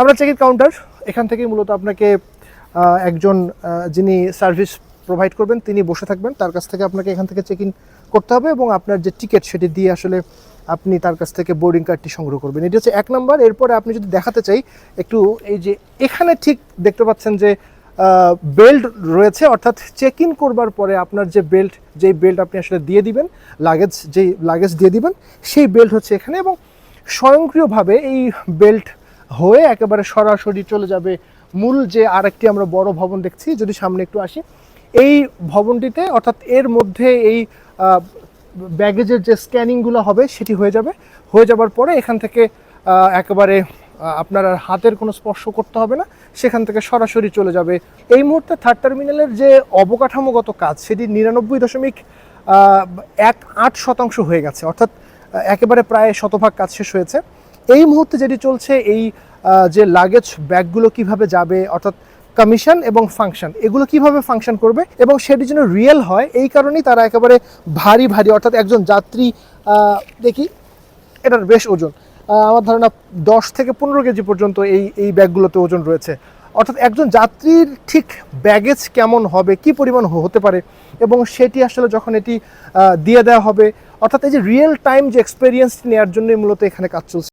আমরা check in counter এখান থেকেই মূলত আপনাকে একজন যিনি সার্ভিস প্রোভাইড করবেন, তিনি বসে থাকবেন। তার কাছ থেকে আপনাকে এখান থেকে চেক ইন করতে হবে এবং আপনার যে টিকিট সেটি দিয়ে আসলে আপনি তার কাছ থেকে বোর্ডিং কার্ডটি সংগ্রহ করবেন। এটি হচ্ছে এক নম্বর এরপরে আপনি যদি দেখাতে চাই, একটু এই যে এখানে ঠিক দেখতে পাচ্ছেন যে বেল্ট রয়েছে। অর্থাৎ চেক ইন করবার পরে আপনার যে বেল্ট যেই বেল্ট আপনি আসলে দিয়ে দিবেন লাগেজ যেই লাগেজ দিয়ে দিবেন, সেই বেল্ট হচ্ছে এখানে এবং স্বয়ংক্রিয়ভাবে এই বেল্ট হয়ে একেবারে সরাসরি চলে যাবে মূল যে আরেকটি আমরা বড় ভবন দেখছি, যদি সামনে একটু আসি। এই ভবনটিতে অর্থাৎ এর মধ্যে এই ব্যাগেজের যে স্ক্যানিংগুলো হবে সেটি হয়ে যাবে। হয়ে যাবার পরে এখান থেকে একেবারে আপনার আর হাতের কোনো স্পর্শ করতে হবে না। সেখান থেকে সরাসরি চলে যাবে। এই মুহূর্তে থার্ড টার্মিনালের যে অবকাঠামোগত কাজ, সেটি নিরানব্বই দশমিক এক আট শতাংশ হয়ে গেছে। অর্থাৎ একেবারে প্রায় শতভাগ কাজ শেষ হয়েছে। এই মুহূর্তে যেটি চলছে, এই যে লাগেজ ব্যাগগুলো কীভাবে যাবে, অর্থাৎ কমিশন এবং ফাংশন এগুলো কীভাবে ফাংশন করবে এবং সেটি যেন রিয়েল হয়, এই কারণেই তারা একেবারে ভারী ভারী, অর্থাৎ একজন যাত্রী দেখি, এটার বেশ ওজন আমার ধারণা দশ থেকে পনেরো কেজি পর্যন্ত এই এই ব্যাগগুলোতে ওজন রয়েছে। অর্থাৎ একজন যাত্রীর ঠিক ব্যাগেজ কেমন হবে, কি পরিমাণ হতে পারে এবং সেটি আসলে যখন এটি দিয়ে দেওয়া হবে, অর্থাৎ এই যে রিয়েল টাইম যে এক্সপেরিয়েন্স নেওয়ার জন্যই মূলত এখানে কাজ চলছে।